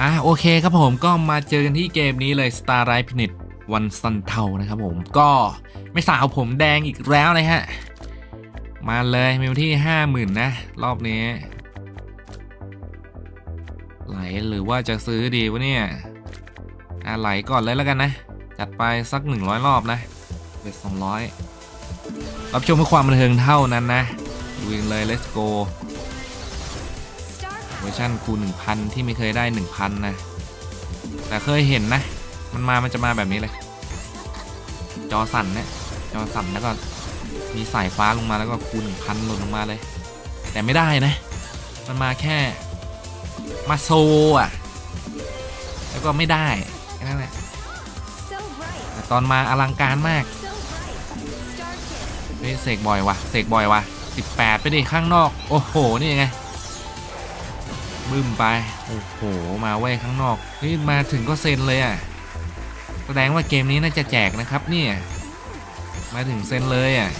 อะโอเคครับผมก็มาเจอกันที่เกมนี้เลย Star r i g h t Planet วันซันเทานะครับผมก็ไม่สาวผมแดงอีกแล้วนะฮะ มาเลยมีวันที่ห้าหมื่นนะ รอบนี้ ไหลหรือว่าจะซื้อดีวะเนี่ยอะไหลก่อนเลยแล้วกันนะ จัดไปสัก 100 รอบนะเป็น200 รับชมเพื่อความบันเทิงเท่านั้นนะวิ่งเลย let's go วอร์ชันคูณ1,000 ที่ไม่เคยได้ 1,000 นะ แต่เคยเห็นนะ มันมามันจะมาแบบนี้เลย จอสั่นเนี่ยจอสั่นแล้วก็มีสายฟ้าลงมาแล้วก็คูณ1,000หล่นลงมาเลย แต่ไม่ได้นะ มันมาแค่มาโซอะ แล้วก็ไม่ได้แค่นั้นแหละแต่ตอนมาอลังการมากเฮ้ยเสกบ่อยว่ะเสกบ่อยว่ะ18 ไปดิข้างนอก โอ้โห นี่ไง บึ้มไปโอ้โหมาไว้ข้างนอกเฮ้ยมาถึงก็เซ็นเลยอะแสดงว่าเกมนี้น่าจะแจกนะครับเนี่ยมาถึงเซ็นเลยอะ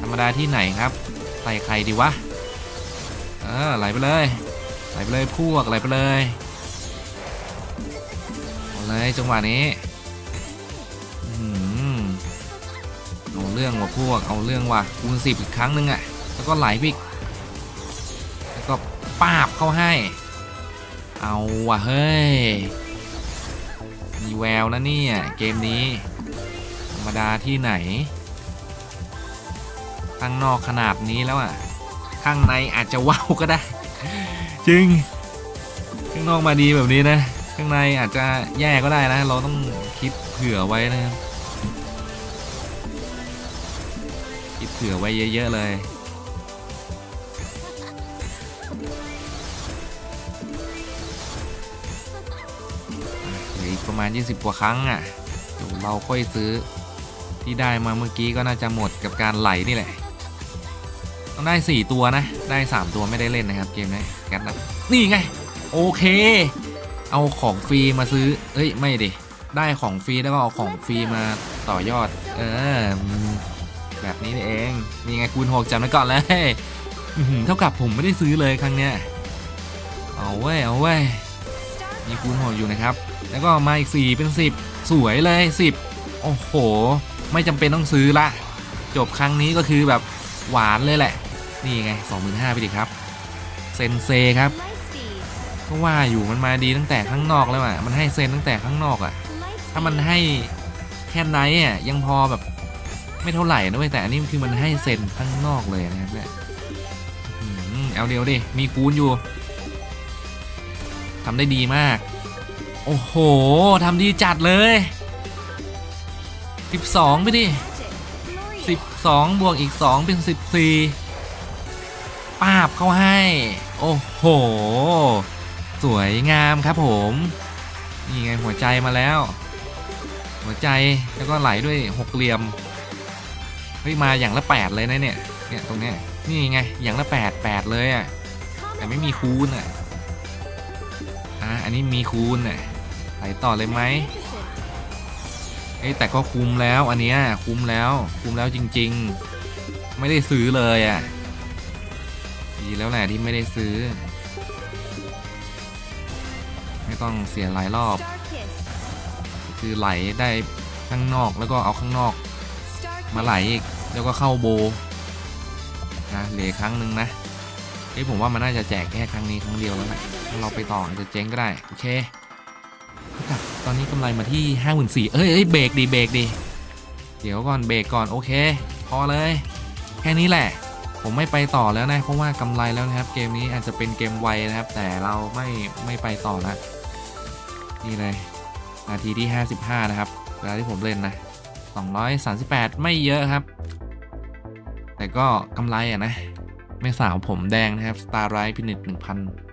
ธรรมดาที่ไหนครับใส่ใครดีวะเออไหลไปเลยไหลไปเลยพวกไหลไปเลยเอาเลยจังหวะนี้อืมเอาเรื่องว่ะพวกเอาเรื่องว่ะคูณสิบอีกครั้งหนึ่งอะแล้วก็ไหลพิกแล้วก็ปาบเข้าให้ เอาว่ะเฮ้ย มีแววนะเนี่ย เกมนี้ ธรรมดาที่ไหน ข้างนอกขนาดนี้แล้วอะข้างในอาจจะว้าวก็ได้ จริง ข้างนอกมาดีแบบนี้นะ ข้างในอาจจะแย่ก็ได้นะ เราต้องคิดเผื่อไว้นะครับ คิดเผื่อไว้เยอะ ๆ เลย ประมาณ 20 กว่าครั้งอะเดี๋ยวเราค่อยซื้อที่ได้มาเมื่อกี้ก็น่าจะหมดกับการไหลนี่แหละ ต้องได้ 4 ตัวนะ ได้ 3 ตัวไม่ได้เล่นนะครับเกมนี้แกนะนี่ไง โอเค เอาของฟรีมาซื้อ เอ้ย ไม่ดิ ได้ของฟรีแล้วก็เอาของฟรีมาต่อยอด เออ แบบนี้นี่เอง นี่ไงคูณหกจำไว้ก่อนเลยเท่ากับผมไม่ได้ซื้อเลยครั้งเนี้ย เอาเว้ย เอาเว้ย มีคูณหกอยู่นะครับ แล้วก็มาอีก 4 เป็น 10 สวยเลย 10 โอ้โห ไม่จำเป็นต้องซื้อละ จบครั้งนี้ก็คือแบบหวานเลยแหละ นี่ไง 25,000ไปดิครับ เซนเซครับก็ว่าอยู่มันมาดีตั้งแต่ข้างนอกแล้วอะ มันให้เซนตั้งแต่ข้างนอกอะ ถ้ามันให้แค่ไนท์อะยังพอแบบไม่เท่าไหร่นะเว้ยแต่อันนี้คือมันให้เซนข้างนอกเลยนะครับเนี่ยเอาเดียวดิ มีคูณอยู่ ทำได้ดีมาก โอ้โหทำดีจัดเลย 12 ไปดิ 12 บวกอีก 2 เป็น 14 ปาบเข้าให้ โอ้โห สวยงามครับผม นี่ไงหัวใจมาแล้ว หัวใจแล้วก็ไหลด้วยหกเหลี่ยม เฮ้ย มาอย่างละ 8 เลยนะเนี่ย เนี่ย ตรงเนี้ย นี่ไง อย่างละ 8 8 เลยอะ่ะ แต่ไม่มีคูณอะ อะอันนี้มีคูณอะไหลต่อเลยไหมเอ้แต่ก็คุ้มแล้วอันเนี้ยคุ้มแล้วคุ้มแล้วจริง ๆ ไม่ได้ซื้อเลยอะดีแล้วแหละที่ไม่ได้ซื้อ ไม่ต้องเสียหลายรอบ คือไหลได้ข้างนอกแล้วก็เอาข้างนอก มาไหลอีกแล้วก็เข้าโบนะเหลือครั้งหนึ่งนะ เฮ้ยผมว่ามันน่าจะแจกแค่ครั้งนี้ครั้งเดียวแล้วแหละถ้าเราไปต่ออาจจะเจ๊งก็ได้ โอเคครับตอนนี้กำไรมาที่5 4 0 0 0เอ้ยเอ้ยเบรกดีเบรกดี เดี๋ยวก่อนเบรกก่อนโอเค พอเลย แค่นี้แหละ ผมไม่ไปต่อแล้วนะ เพราะว่ากำไรแล้วนะครับ เกมนี้อาจจะเป็นเกมไวนะครับ แต่เราไม่ไม่ไปต่อแล้วนี่เลยนาทีที่ 55 นะครับ เวลาที่ผมเล่นนะ 238 ไม่เยอะครับ แต่ก็กำไรอะนะ ไม่สาวผมแดงนะครับ Star r i g h t พินิจ1,000